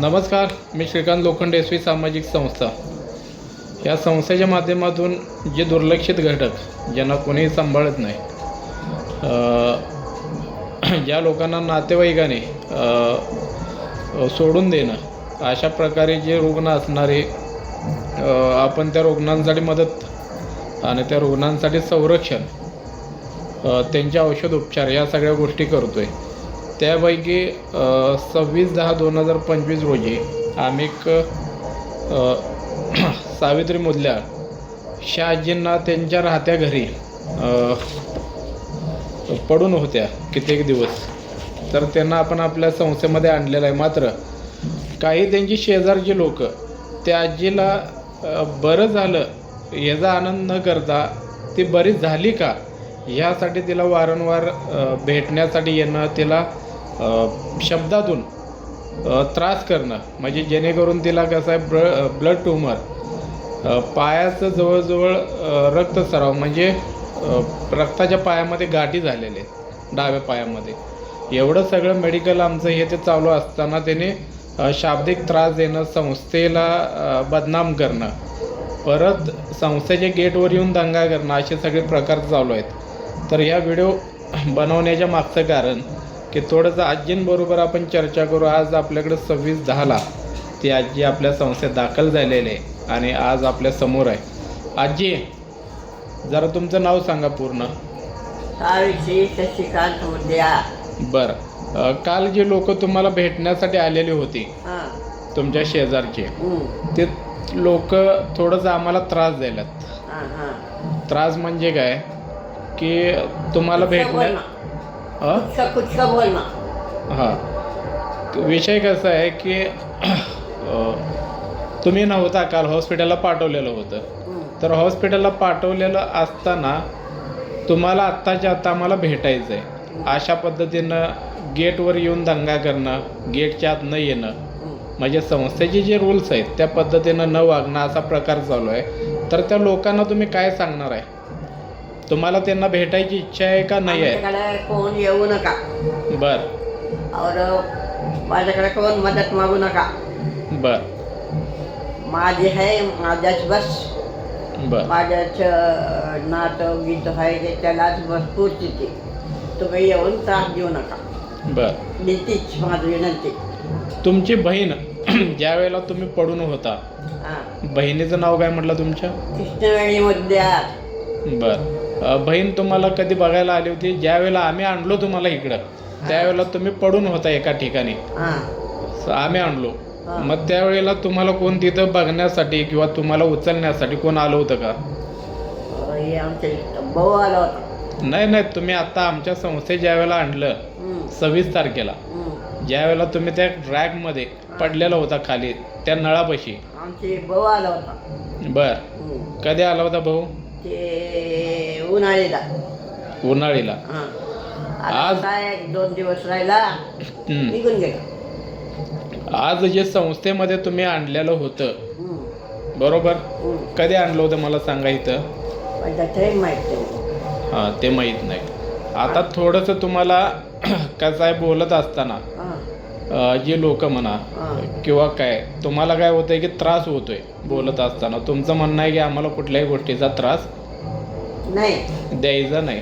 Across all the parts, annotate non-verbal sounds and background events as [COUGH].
नमस्कार मी श्रीकांत लोखंड S V सामाजिक संस्था. या संस्थेच्या माध्यमातून जे दुर्लक्षित घटक ज्यांना कोणीही सांभाळत नाही [CLEARS THROAT] ज्या लोकांना नातेवाईकाने सोडून देणं अशा प्रकारे जे रुग्ण असणारे आपण त्या रुग्णांसाठी मदत आणि त्या रुग्णांसाठी संरक्षण त्यांचे औषध उपचार या सगळ्या गोष्टी करतो आहे त्यापैकी सव्वीस दहा दोन हजार पंचवीस रोजी आम्ही एक [CLEARS THROAT] सावित्री मुदल्या शहाजींना त्यांच्या राहत्या घरी पडून होत्या कित्येक दिवस. तर त्यांना आपण आपल्या संस्थेमध्ये आणलेलं आहे. मात्र काही त्यांची शेजारची लोक त्या आजीला बरं झालं याचा आनंद न करता ती बरी झाली का? ह्यासाठी तिला वारंवार भेटण्यासाठी येणं तिला शब्दातून त्रास करणं. म्हणजे जेणेकरून तिला कसं आहे ब्ल ब्लड ट्यूमर पायाचं जवळजवळ रक्तस्राव म्हणजे रक्ताच्या पायामध्ये गाठी झालेले आहेत, डाव्या पायामध्ये. एवढं सगळं मेडिकल आमचं हे ते चालू असताना त्याने शाब्दिक त्रास देणं संस्थेला बदनाम करणं परत संस्थेच्या गेटवर येऊन दंगा करणं असे सगळे प्रकार चालू आहेत. तर ह्या व्हिडिओ बनवण्याच्या मागचं कारण की थोडंसं आजींबरोबर आपण चर्चा करू. आज आपल्याकडे सव्वीस दहाला ती आजी आपल्या संस्थेत दाखल झालेली आहे आणि आज आपल्यासमोर आहे. आजी जरा तुमचं नाव सांगा पूर्ण. सावित्री शशिकांत उद्या. बरं. अ, काल जे लोक तुम्हाला भेटण्यासाठी आलेली होती तुमच्या शेजारचे हं. ते लोक थोडंसं आम्हाला त्रास द्यायलात हां त्रास म्हणजे काय? की तुम्हाला भेटण्या ना. हां. विषय कसा आहे की तुम्ही नव्हता काल हॉस्पिटलला पाठवलेलं होतं. तर हॉस्पिटलला पाठवलेलं असताना तुम्हाला आत्ताच्या आत्ता आम्हाला भेटायचं आहे अशा पद्धतीनं गेटवर येऊन दंगा करणं गेटच्या आत न येणं. म्हणजे संस्थेचे जे रूल्स आहेत त्या पद्धतीनं न वागणं असा प्रकार चालू आहे. तर त्या लोकांना तुम्ही काय सांगणार आहे? तुम्हाला त्यांना भेटायची इच्छा आहे का नाही आहे? आमच्याकडे कोण येऊ नका. बर. और माझ्याकडे कोण मदत मागू नका. बर. माझी आहे माझ्याच बस. बर. माझ्याच अं, नातं गीत आहे ते त्यालाच बस पुरती ती तुम्ही येऊन त्रास देऊ नका. बर. देतीच माझी विनंती. तुमची बहीण [CLEARS THROAT] ज्या वेळेला तुम्ही पडून होता हां. बहिणीचं नाव काय म्हटलं तुमच्या? कृष्णवेणी मुद्द्या बर. बहीण तुम्हाला कधी बघायला आली होती? ज्या वेळेला आम्ही आणलो तुम्हाला इकडं त्यावेळेला तुम्ही पडून होता एका ठिकाणी. हां. आम्ही आणलो. मग त्यावेळेला तुम्हाला कोण तिथं बघण्यासाठी किंवा तुम्हाला उचलण्यासाठी कोण आलं होतं का? आमच्या इथं भाऊ आला होता. नाही नाही तुम्ही आता आमच्या संस्थेत ज्या वेळेला आणलं सव्वीस तारखेला. ज्या वेळेला तुम्ही त्या रॅकमध्ये पडलेला होता खाली त्या नळापाशी. आमचे भाऊ आला होता. बर. कधी आला होता भाऊ? ते उन्हाळीला. उन्हाळीला. हां. आज- आता काय एक दोन दिवस राहिला हम्म. निघून गेला. आज जे संस्थेमध्ये तुम्ही आणलेलं होतं बरोबर. कधी आणलं होतं मला सांगा इथं? पण त्याचंही माहीत नाही. हां ते माहीत नाही. आता थोडंसं तुम्हाला [CLEARS THROAT] कसं आहे बोलत असताना हां. जे लोक म्हणा किंवा काय तुम्हाला काय होतंय की त्रास होतोय बोलत असताना. तुमचं म्हणणं आहे की आम्हाला कुठल्याही गोष्टीचा त्रास नाही. द्यायचा नाही.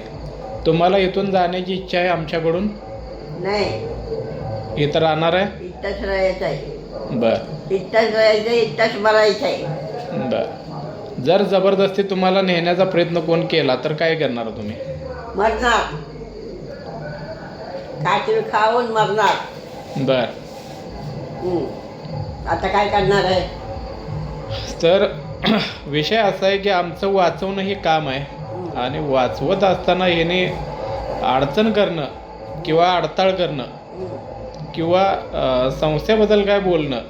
तुम्हाला इथून जाण्याची इच्छा आहे आमच्याकडून? नाही. इथं राहणार आहे? इथंच राहायचं आहे. बर. इथंच राहायचं इथंच मरायचं आहे. बर. जर जबरदस्ती तुम्हाला नेण्याचा प्रयत्न कोण केला तर काय करणार तुम्ही? मरणार. काहीतरी खाऊन मरणार. बर. आता काय करणार आहे तर [CLEARS THROAT] विषय असा आहे की आमचं वाचवणं हे काम आहे. आणि वाचवत असताना ह्याने अडचण करणं किंवा अडताळ करणं. किंवा अ, संस्थेबद्दल काय बोलणं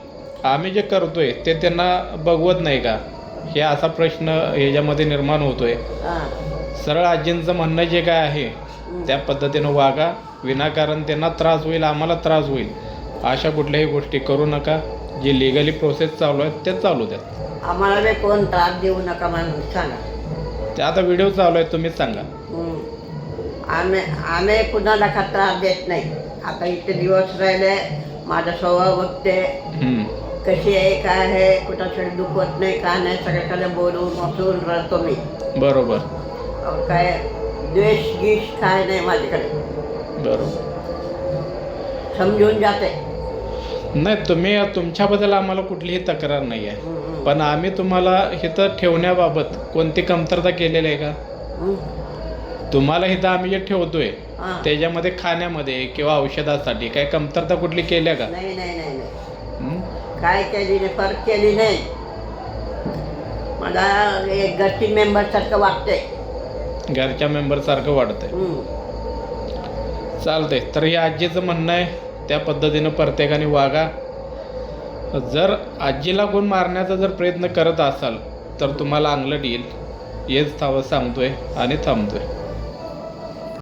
आम्ही जे करतोय ते त्यांना बघवत नाही का हे असा प्रश्न ह्याच्यामध्ये निर्माण होतोय हां सरळ आजींचं म्हणणं जे काय आहे. त्या पद्धतीनं वागा. विनाकारण त्यांना त्रास होईल आम्हाला त्रास होईल. अशा कुठल्याही गोष्टी करू नका. जे लिगली प्रोसेस चालू आहेत ते चालू द्या. आम्हाला बी कोण त्रास देऊ नका म्हणून सांगा. ते आता व्हिडिओ चालू आहे तुम्हीच सांगा. हं. आम्ही आम्ही कुणाला का त्रास देत नाही. आता इथे दिवस राहिले माझा स्वभाव बघते. कशी आहे काय आहे कुठं दुखत नाही काय नाही सगळ्याकडे बोलून वाचून राहतो मी. बरोबर. काय द्वेष गीष काय नाही माझ्याकडे. बरोबर. समजून जाते. नाही तुम्ही तुमच्याबद्दल आम्हाला कुठलीही तक्रार नाही आहे. पण आम्ही तुम्हाला इथं ठेवण्याबाबत कोणती कमतरता केलेली आहे का. तुम्हाला इथं आम्ही जे ठेवतोय. त्याच्यामध्ये खाण्यामध्ये किंवा औषधासाठी काय कमतरता कुठली केल्या का? नाही? काय केली नाही फरक केली नाही. मला एक घरची मेंबर सारखं वाटते घरच्या मेंबरसारखं वाटतंय चालतंय. तर हे आजीचं म्हणणं आहे त्या पद्धतीनं प्रत्येकाने वागा. जर आजीला कोण मारण्याचा जर प्रयत्न करत असाल तर तुम्हाला अंगलट येईल. हेच थांब सांगतोय आणि थांबतोय.